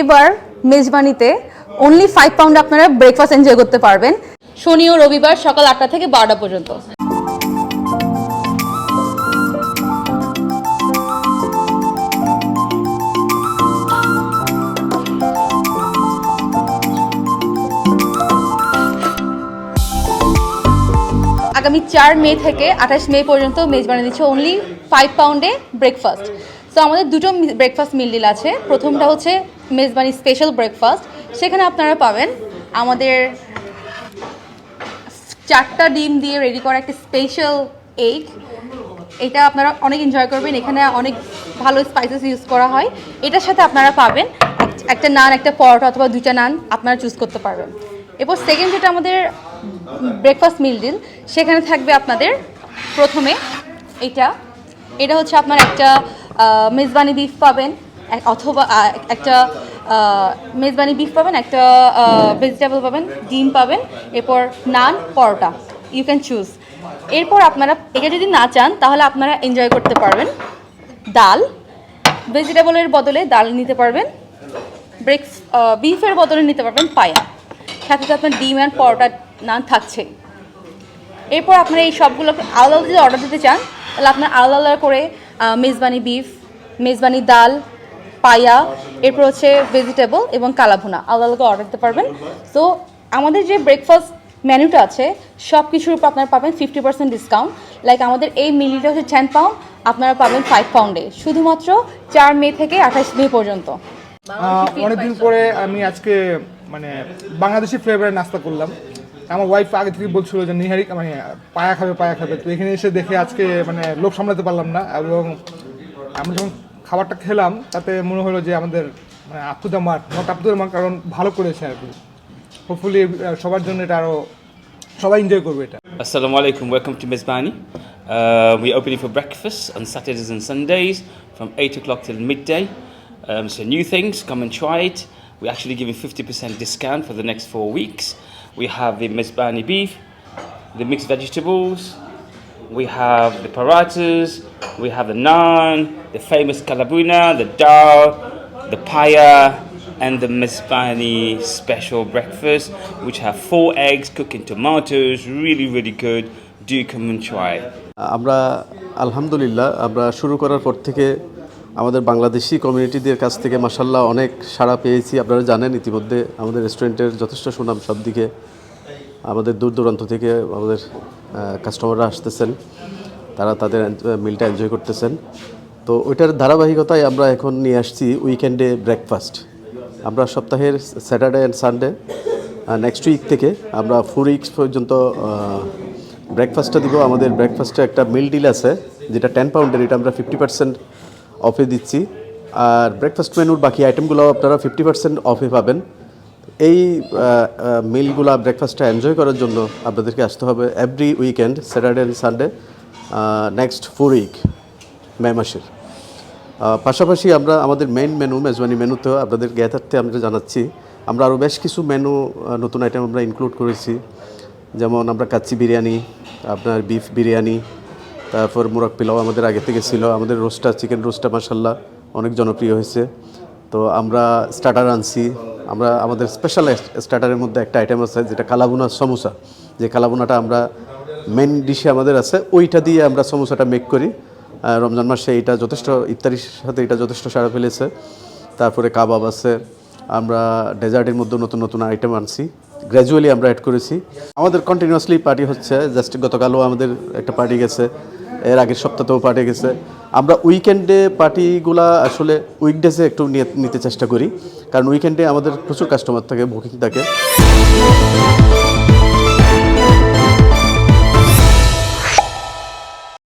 এবার মেজবানিতে only five pound আপনারা ব্রেকফাস্ট এনজয় করতে পারবেন। শনি ও রবিবার সকাল আটটা থেকে বারোটা পর্যন্ত। আগামী চার মে থেকে আঠাশ মে পর্যন্ত মেজবানি দিচ্ছে অনলি ফাইভ পাউন্ডে ব্রেকফাস্ট সো আমাদের দুটো ব্রেকফাস্ট মিল ডিল আছে। প্রথমটা হচ্ছে মেজবানি স্পেশাল ব্রেকফাস্ট সেখানে আপনারা পাবেন আমাদের চারটা ডিম দিয়ে রেডি করা একটা স্পেশাল এগ এটা আপনারা অনেক এনজয় করবেন। এখানে অনেক ভালো স্পাইসেস ইউজ করা হয়। এটার সাথে আপনারা পাবেন একটা নান, একটা পরোটা অথবা দুইটা নান আপনারা চুজ করতে পারবেন। এরপর সেকেন্ড যেটা আমাদের ব্রেকফাস্ট মিল ডিল সেখানে থাকবে আপনাদের প্রথমে এটা। এটা হচ্ছে আপনার একটা মেজবানি বিফ পাবেন। অথবা একটা মেজবানি বিফ পাবেন, একটা ভেজিটেবল পাবেন, ডিম পাবেন, এরপর naan, paratha you can choose এরপর আপনারা, এটা যদি না চান, তাহলে আপনারা এনজয় করতে পারবেন। ডাল ভেজিটেবলের বদলে ডাল নিতে পারবেন ব্রেক বিফের বদলে নিতে পারবেন পায়া সাথে সাথে আপনার ডিম অ্যান্ড পরোটা, নান থাকছে এরপর আপনারা এই সবগুলো আলাদা আলাদা যদি অর্ডার দিতে চান, তাহলে আপনার আলাদা আলাদা করে মেজবানি বিফ মেজবানি ডাল পায়া, এরপর হচ্ছে ভেজিটেবল এবং কালাভুনা। আলাদা আলাদা অর্ডার দিতে পারবেন। তো আমাদের যে ব্রেকফাস্ট মেনুটা আছে সব কিছুর উপর আপনারা পাবেন ফিফটি পার্সেন্ট ডিসকাউন্ট লাইক আমাদের এই মিলিটা হচ্ছে টেন পাউন্ড আপনারা পাবেন ফাইভ পাউন্ডে শুধুমাত্র চার মে থেকে আঠাশ মে পর্যন্ত। অনেকদিন পরে আমি আজকে মানে বাংলাদেশি ফ্লেভারের নাস্তা করলাম। আমার ওয়াইফ আগে থেকে বলছিল যে নিহারি মানে পায়া খাবে পায়া খাবে। তো এখানে এসে দেখে আজকে মানে লোক সামলাতে পারলাম না। এবং আমি যখন খাবারটা খেলাম তাতে মনে হলো যে আমাদের মানে up to the mark not up to mark কারণ ভালো করেছে আর কি হোপফুলি সবার জন্য এটা আরও সবাই এনজয় করবে এটা alaikum, welcome to Mizbani. Uh, we're opening for breakfast on Saturdays and Sundays from 8 o'clock till midday. Um, so, new things, come and try it. We're actually giving 50% discount for the next four weeks. We have the Mizbani beef, the mixed vegetables, we have the paratas, we have the naan, the famous kalabuna, the dal, the paya, and the Mizbani special breakfast, which have four eggs, cooking tomatoes, really, really good. Do come and try. আমরা আলহামদুলিল্লাহ আমরা শুরু করার পর থেকে আমাদের বাংলাদেশি কমিউনিটিদের কাছ থেকে মাসাল্লাহ অনেক সাড়া পেয়েছি আপনারা জানেন ইতিমধ্যে আমাদের রেস্টুরেন্টের যথেষ্ট সুনাম সব দিকে আমাদের দূর দূরান্ত থেকে আমাদের কাস্টমাররা আসতেছেন। তারা তাদের মিলটা এনজয় করতেছেন। তো ওইটার ধারাবাহিকতায় আমরা এখন নিয়ে আসছি উইকেন্ডে ব্রেকফাস্ট আমরা সপ্তাহের Saturday and Sunday next week থেকে আমরা ফোর উইকস পর্যন্ত ব্রেকফাস্টটা দিব। আমাদের ব্রেকফাস্টে একটা মিল ডিল আছে, যেটা টেন পাউন্ডের এটা আমরা ফিফটি পার্সেন্ট অফে দিচ্ছি। আর ব্রেকফাস্ট মেনুর বাকি আইটেমগুলো আপনারা ফিফটি পার্সেন্ট অফে পাবেন। এই মিলগুলো ব্রেকফাস্টটা এনজয় করার জন্য আপনাদেরকে আসতে হবে every weekend Saturday and Sunday next four week May মাসের। পাশাপাশি আমরা, আমাদের মেইন মেনু মেজবানি মেনুতেও আপনাদের জ্ঞাতার্থে আমরা জানাচ্ছি, আমরা আরও বেশ কিছু মেনু নতুন আইটেম আমরা ইনক্লুড করেছি। যেমন আমরা কাচ্চি বিরিয়ানি, আপনার বিফ বিরিয়ানি, তারপর মুরগ পোলাও আমাদের আগে থেকে ছিল, আমাদের রোস্টা চিকেন রোস্টা মাসাল্লাহ অনেক জনপ্রিয় হয়েছে। তো আমরা স্টার্টার আনছি আমরা আমাদের স্পেশাল স্টার্টারের মধ্যে একটা আইটেম আছে, যেটা কালাবুনা সমোসা। যে কালাবুনাটা আমরা মেন ডিশে আমাদের আছে, ওইটা দিয়ে আমরা সমোসাটা মেক করি। রমজান মাসে এটা যথেষ্ট ইত্যাদির সাথে এটা যথেষ্ট সারা ফেলেছে। তারপরে কাবাব আছে, আমরা ডেজার্টের মধ্যে নতুন নতুন আইটেম আনছি। গ্র্যাজুয়ালি আমরা অ্যাড করেছি। আমাদের কন্টিনিউয়াসলি পার্টি হচ্ছে জাস্ট গতকালও আমাদের একটা পার্টি গেছে। এর আগের সপ্তাহতেও পার্টি গেছে। আমরা উইকেন্ডে পার্টিগুলা আসলে উইকডেজে একটু নিতে চেষ্টা করি। কারণ উইকেন্ডে আমাদের প্রচুর কাস্টমার থাকে, বুকিং থাকে।